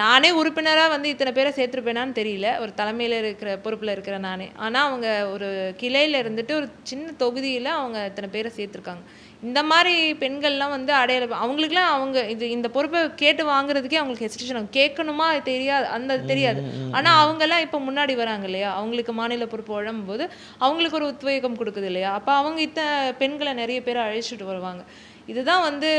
நானே உறுப்பினராக வந்து இத்தனை பேரை சேர்த்துருப்பேனான்னு தெரியல. ஒரு தலைமையில் இருக்கிற பொறுப்பில் இருக்கிற நானே. ஆனால் அவங்க ஒரு கிளையில் இருந்துட்டு ஒரு சின்ன தொகுதியில் அவங்க இத்தனை பேரை சேர்த்துருக்காங்க. இந்த மாதிரி பெண்கள்லாம் வந்து அடையாள அவங்களுக்குலாம் அவங்க இது இந்த பொறுப்பை கேட்டு வாங்குறதுக்கே அவங்களுக்கு ஹெசிடேஷன் கேட்கணுமா? தெரியாது. அந்த தெரியாது. ஆனால் அவங்கெல்லாம் இப்போ முன்னாடி வராங்க இல்லையா? அவங்களுக்கு மாநில பொறுப்பு வழங்கும்போது அவங்களுக்கு ஒரு உத்வேகம் கொடுக்குது இல்லையா? அப்போ அவங்க இத்த பெண்களை நிறைய பேரை அழைச்சிட்டு வருவாங்க. இதுதான் வந்து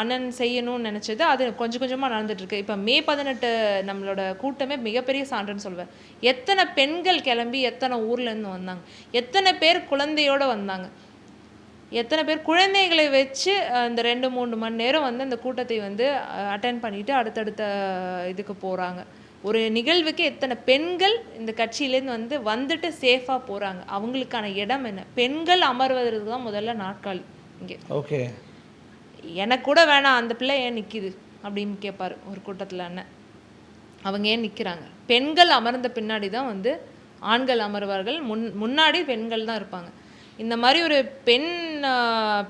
அண்ணன் செய்யணும்னு நினச்சது. அது கொஞ்சம் கொஞ்சமாக நடந்துட்டுருக்கு. இப்போ மே பதினெட்டு நம்மளோட கூட்டமே மிகப்பெரிய சான்றுன்னு சொல்வேன் எத்தனை பெண்கள் கிளம்பி எத்தனை ஊர்லேருந்து வந்தாங்க? எத்தனை பேர் குழந்தையோடு வந்தாங்க? எத்தனை பேர் குழந்தைகளை வச்சு அந்த ரெண்டு மூணு மணி நேரம் வந்து அந்த கூட்டத்தை வந்து அட்டன் பண்ணிவிட்டு அடுத்தடுத்த இதுக்கு போகிறாங்க ஒரு நிகழ்வுக்கு எத்தனை பெண்கள் இந்த கட்சியிலேருந்து வந்து வந்துட்டு சேஃபாக போகிறாங்க அவங்களுக்கான இடம் என்ன? பெண்கள் அமர்வதற்கு தான் முதல்ல நாட்காலி இங்கே. ஓகே. எனக்கு கூட வேணாம் அந்த பிள்ளை ஏன் நிற்கிது அப்படின்னு கேட்பார் ஒரு கூட்டத்தில் அண்ணன். அவங்க ஏன் நிற்கிறாங்க பெண்கள் அமர்ந்த பின்னாடி தான் வந்து ஆண்கள் அமர்வார்கள். முன் முன்னாடி பெண்கள் தான் இருப்பாங்க. இந்த மாதிரி ஒரு பெண்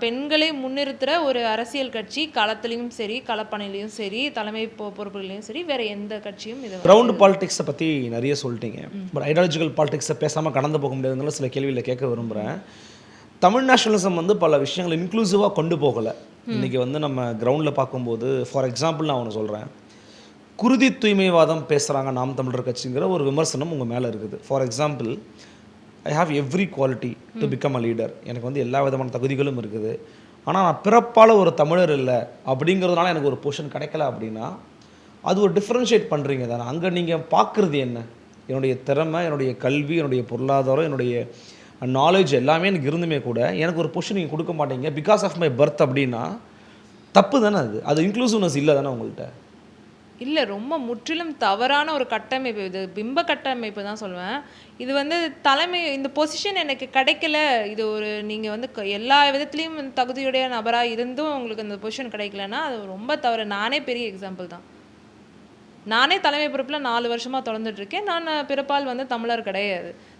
பெண்களை முன்னிறுத்துகிற ஒரு அரசியல் கட்சி களத்துலேயும் சரி களப்பணிலையும் சரி தலைமை பொறுப்புகளையும் சரி வேற எந்த கட்சியும் இது கிரவுண்ட் பாலிடிக்ஸை பற்றி நிறைய சொல்லிட்டீங்க. பட் ஐடியாலஜிக்கல் பாலிடிக்ஸை பேசாமல் கடந்து போக முடியாதுங்கிற சில கேள்வியில் கேட்க விரும்புகிறேன் தமிழ் நேஷனலிசம் வந்து பல விஷயங்களை இன்க்ளூசிவாக கொண்டு போகலை. இன்றைக்கி வந்து நம்ம கிரவுண்டில் பார்க்கும்போது ஃபார் எக்ஸாம்பிள் நான் ஒன்று சொல்கிறேன் குருதி தூய்மைவாதம் பேசுகிறாங்க நாம் தமிழர் கட்சிங்கிற ஒரு விமர்சனம் உங்கள் மேலே இருக்குது. For example I have every quality to become a leader எனக்கு வந்து எல்லா விதமான தகுதிகளும் இருக்குது. ஆனால் நான் பிறப்பால் ஒரு தமிழர் இல்லை அப்படிங்கிறதுனால எனக்கு ஒரு பொசிஷன் கிடைக்கல அப்படின்னா அது ஒரு டிஃப்ரென்ஷியேட் பண்ணுறீங்க தானே. அங்கே நீங்கள் பார்க்குறது என்ன? என்னுடைய திறமை என்னுடைய கல்வி என்னுடைய பொருளாதாரம் என்னுடைய நாலேஜ் எல்லாமே எனக்கு இருந்துமே கூட எனக்கு ஒரு பொஷன் நீங்கள் கொடுக்க மாட்டீங்க. பிகாஸ் ஆஃப் மை பர்த் அப்படின்னா தப்பு தானே அது? அது இன்க்ளூசிவ்னஸ் இல்லை தானே உங்கள்கிட்ட இல்லை ரொம்ப முற்றிலும் தவறான ஒரு கட்டமைப்பு. இது பிம்ப கட்டமைப்பு தான் சொல்லுவேன் இது வந்து தலைமை இந்த பொசிஷன் எனக்கு கிடைக்கல. இது ஒரு நீங்கள் வந்து க- எல்லா விதத்துலேயும் தகுதியுடைய நபராக இருந்தும் உங்களுக்கு அந்த பொசிஷன் கிடைக்கலன்னா அது ரொம்ப தவறு. நானே பெரிய எக்ஸாம்பிள் தான். நானே தலைமை பொறுப்பில் நாலு வருஷமாக தொடர்ந்துட்டு இருக்கேன். நான் பிறப்பால் வந்து தமிழர் கிடையாது.